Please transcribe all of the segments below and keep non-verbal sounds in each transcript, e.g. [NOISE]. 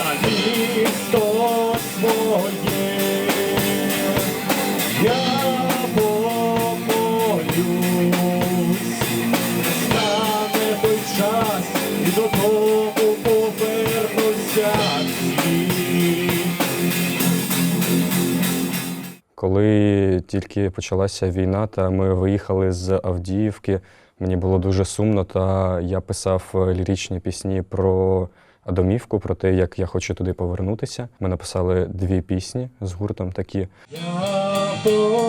за місто своє. Я помолюсь, стане той час, і додому повернуся. Коли тільки почалася війна, та ми виїхали з Авдіївки, мені було дуже сумно, та я писав ліричні пісні про домівку, про те, як я хочу туди повернутися. Ми написали дві пісні з гуртом такі. Я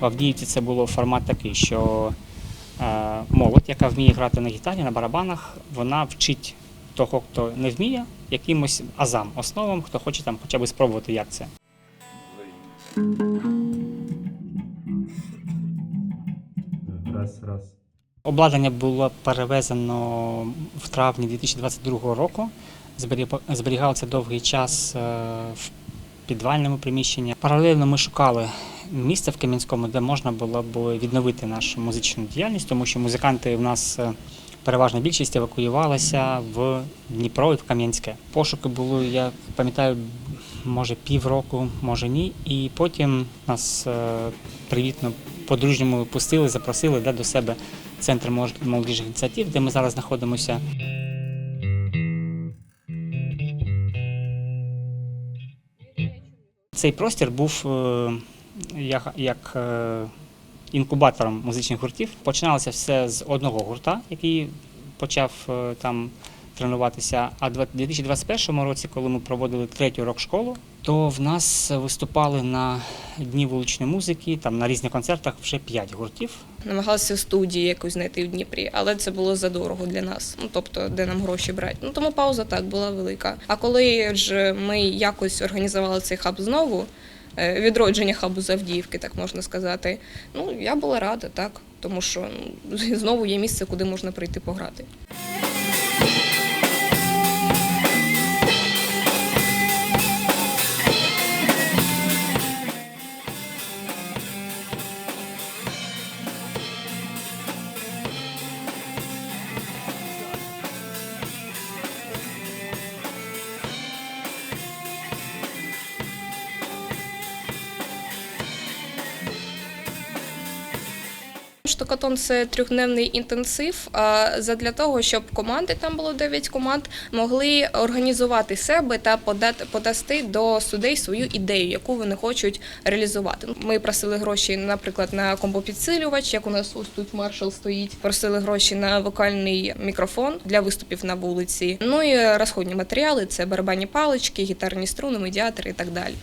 В Авдіївці це було формат такий, що е, молодь, яка вміє грати на гітарі, на барабанах, вона вчить того, хто не вміє, якимось азам, основам, хто хоче там хоча б спробувати, як це. Раз, раз. Обладнання було перевезено в травні 2022 року. Зберігалося довгий час е, в підвальному приміщенні. Паралельно ми шукали місце в Кам'янському, де можна було б відновити нашу музичну діяльність, тому що музиканти в нас е, переважна більшість евакуювалася в Дніпро і в Кам'янське. Пошуки були, я пам'ятаю, може півроку, може ні. І потім нас е, привітно по-дружньому пустили, запросили да, до себе центр молод- молодіжних ініціатив, де ми зараз знаходимося. Цей простір був е, як, е, інкубатором музичних гуртів. Починалося все з одного гурта, який почав е, там тренуватися. А в 2021 році, коли ми проводили третю рок-школу, то в нас виступали на дні вуличної музики, там на різних концертах вже п'ять гуртів. намагалися студії якусь знайти в Дніпрі, але це було задорого для нас. Ну тобто, де нам гроші брати. Ну тому пауза так була велика. А коли ж ми якось організували цей хаб знову, відродження хабу з так можна сказати. Ну я була рада, так, тому що ну, [LAUGHS] знову є місце, куди можна прийти пограти. Штукатон це трьохдневний інтенсив. Задля того, щоб команди там було 9 команд, могли організувати себе та подати подасти до судей свою ідею, яку вони хочуть реалізувати. Ми просили гроші, наприклад, на компопідсилювач, як у нас ось тут маршал стоїть. Просили гроші на вокальний мікрофон для виступів на вулиці. Ну і розходні матеріали це барабанні палички, гітарні струни, медіатори і так далі.